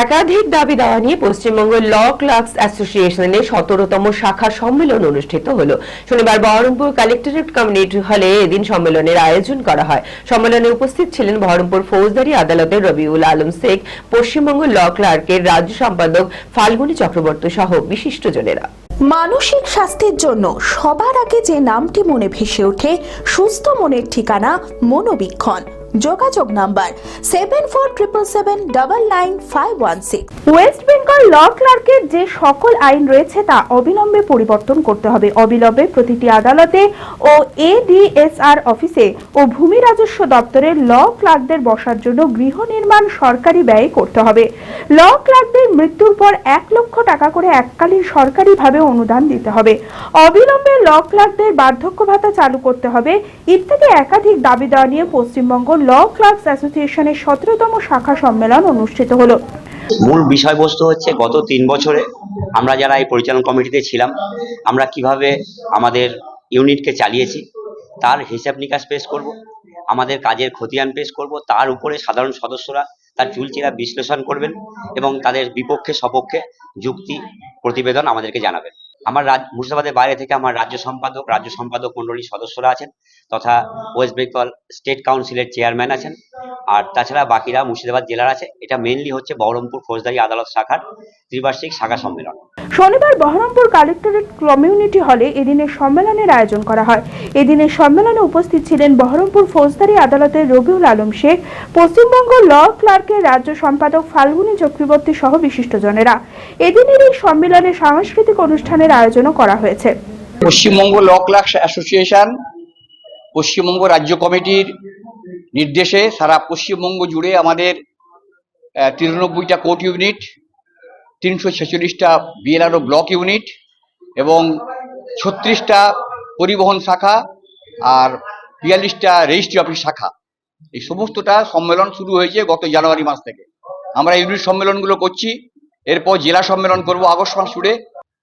একাধিক দাবি দেওয়া নিয়ে পশ্চিমবঙ্গ ল ক্লার্কস অ্যাসোসিয়েশনের সতেরোতম শাখা সম্মেলন অনুষ্ঠিত হলো। শনিবার বহরমপুর কালেক্টরেট কমিউনিটি হলে এদিন সম্মেলনের আয়োজন করা হয়। সম্মেলনে উপস্থিত ছিলেন বহরমপুর ফৌজদারি আদালতের রবিউল আলম শেখ, পশ্চিমবঙ্গ ল ক্লার্কের রাজ্য সম্পাদক ফাল্গুনী চক্রবর্তী সহ বিশিষ্টজনেরা মানসিক স্বাস্থ্যের জন্য সবার আগে যে নামটি মনে ভেসে ওঠে, সুস্থ মনের ঠিকানা মনোবীক্ষণ। যোগাযোগ number seven four triple seven double nine five one six West Bengal law ক্লার্কের যে সকল আইন রয়েছে তা অবিলম্বে পরিবর্তন করতে হবে। অবিলম্বে প্রতিটি আদালতে ও এডিএসআর অফিসে ও ভূমি রাজস্ব দপ্তরের ল ক্লার্কদের বসার জন্য গৃহ নির্মাণ সরকারি ব্যয় করতে হবে। ল ক্লার্কদের মৃত্যুর পর এক লক্ষ টাকা করে এককালীন সরকারিভাবে অনুদান দিতে হবে। অবিলম্বে ল ক্লার্কদের বার্ধক্য ভাতা চালু করতে হবে। ইত্যাদি একাধিক দাবি দেওয়া নিয়ে পশ্চিমবঙ্গ ল ক্লার্কস অ্যাসোসিয়েশনের সতেরোতম শাখা সম্মেলন অনুষ্ঠিত হলো। মূল বিষয়বস্তু হচ্ছে গত তিন বছরে আমরা যারা এই পরিচালন কমিটিতে ছিলাম, আমরা কীভাবে আমাদের ইউনিটকে চালিয়েছি, তার হিসাব নিকাশ পেশ করব, আমাদের কাজের খতিয়ান পেশ করব, তার উপরে সাধারণ সদস্যরা তার চুলচেরা বিশ্লেষণ করবেন এবং তাদের বিপক্ষে, সপক্ষে যুক্তি, প্রতিবেদন আমাদেরকে জানাবেন। আমার মুর্শিদাবাদের বাইরে থেকে আমার রাজ্য সম্পাদক রাজ্য সম্পাদক মন্ডলীর সদস্যরা আছেন, তথা ওয়েস্ট বেঙ্গল স্টেট কাউন্সিলের চেয়ারম্যান আছেন। আর তাছাড়া বাকিরা মুর্শিদাবাদ জেলার আছে। এটা মেনলি হচ্ছে বহরমপুর ফৌজদারি আদালত শাখার ত্রিবার্ষিক শাখা সম্মেলন। শনিবার বহরমপুর কালেক্টরেট কমিউনিটি হলে এদিনের সম্মেলনের আয়োজন করা হয়। এদিনের সম্মেলনে উপস্থিত ছিলেন বহরমপুর ফৌজদারি আদালতের রবিউল আলম শেখ পশ্চিমবঙ্গ ল ক্লার্কের রাজ্য সম্পাদক ফাল্গুনী চক্রবর্তী সহ বিশিষ্টজনেরা। এদিনের এই সম্মেলনে সাংস্কৃতিক অনুষ্ঠানের আয়োজনও করা হয়েছে। Paschimbanga law clerks association Paschimbanga রাজ্য কমিটির নির্দেশে সারা পশ্চিমবঙ্গ জুড়ে আমাদের তিরানব্বইটা কোর্ট ইউনিট, তিনশো ছেচল্লিশটা বিএলআরও ব্লক ইউনিট এবং ছত্রিশটা পরিবহন শাখা আর বিয়াল্লিশটা রেজিস্ট্রি অফিস শাখা। এই সমস্তটা সম্মেলন শুরু হয়েছে গত জানুয়ারি মাস থেকে। আমরা ইউনিট সম্মেলনগুলো করছি, এরপর জেলা সম্মেলন করব আগস্ট মাস জুড়ে।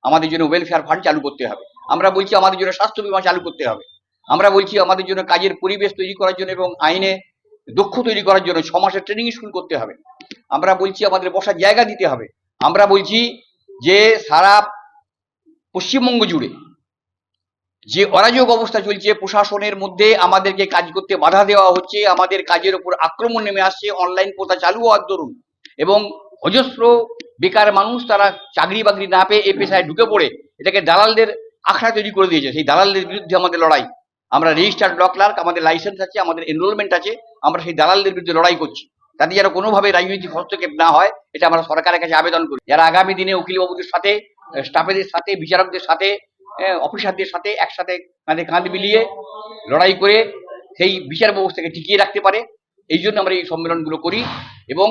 আমাদের জন্য ওয়েলফেয়ার ফান্ড চালু করতে হবে। আমরা বলছি আমাদের জন্য স্বাস্থ্য বিমা চালু করতে হবে। আমরা বলছি আমাদের জন্য কাজের পরিবেশ তৈরি করার জন্য এবং আইনে দক্ষ তৈরি করার জন্য ছ মাসের ট্রেনিং স্কুল করতে হবে। আমরা বলছি আমাদের বসার জায়গা দিতে হবে। আমরা বলছি যে সারা পশ্চিমবঙ্গ জুড়ে যে অরাজক অবস্থা চলছে, প্রশাসনের মধ্যে আমাদেরকে কাজ করতে বাধা দেওয়া হচ্ছে, আমাদের কাজের উপর আক্রমণ নেমে আসছে অনলাইন প্রথা চালু হওয়ার দরুন এবং অজস্র বেকার মানুষ তারা চাকরি বাকরি না পেয়ে এ পেশায় ঢুকে পড়ে, এটাকে দালালদের আখড়া তৈরি করে দিয়েছে। সেই দালালদের বিরুদ্ধে আমাদের লড়াই। আমরা রেজিস্টার্ড ল ক্লার্ক আমাদের লাইসেন্স আছে, আমাদের এনরোলমেন্ট আছে, আমরা সেই দালালদের বিরুদ্ধে লড়াই করছি। তাতে যেন কোনোভাবে রাজনৈতিক হস্তক্ষেপ না হয়, এটা আমরা সরকারের কাছে আবেদন করি। যারা আগামী দিনে উকিলবাবুদের সাথে স্টাফেদের সাথে, বিচারকদের সাথে অফিসারদের সাথে একসাথে কাঁধে কাঁধ মিলিয়ে লড়াই করে সেই বিচার ব্যবস্থাকে টিকিয়ে রাখতে পারে, এই জন্য আমরা এই সম্মেলনগুলো করি এবং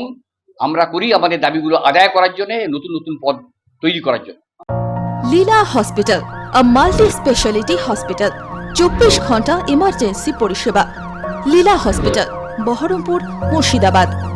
আমরা করি আমাদের দাবিগুলো আদায় করার জন্য, নতুন নতুন পদ তৈরি করার জন্য। Leela hospital a multi speciality hospital চব্বিশ ঘণ্টা ইমার্জেন্সি পরিষেবা। লীলা হসপিটাল বহরমপুর মুর্শিদাবাদ।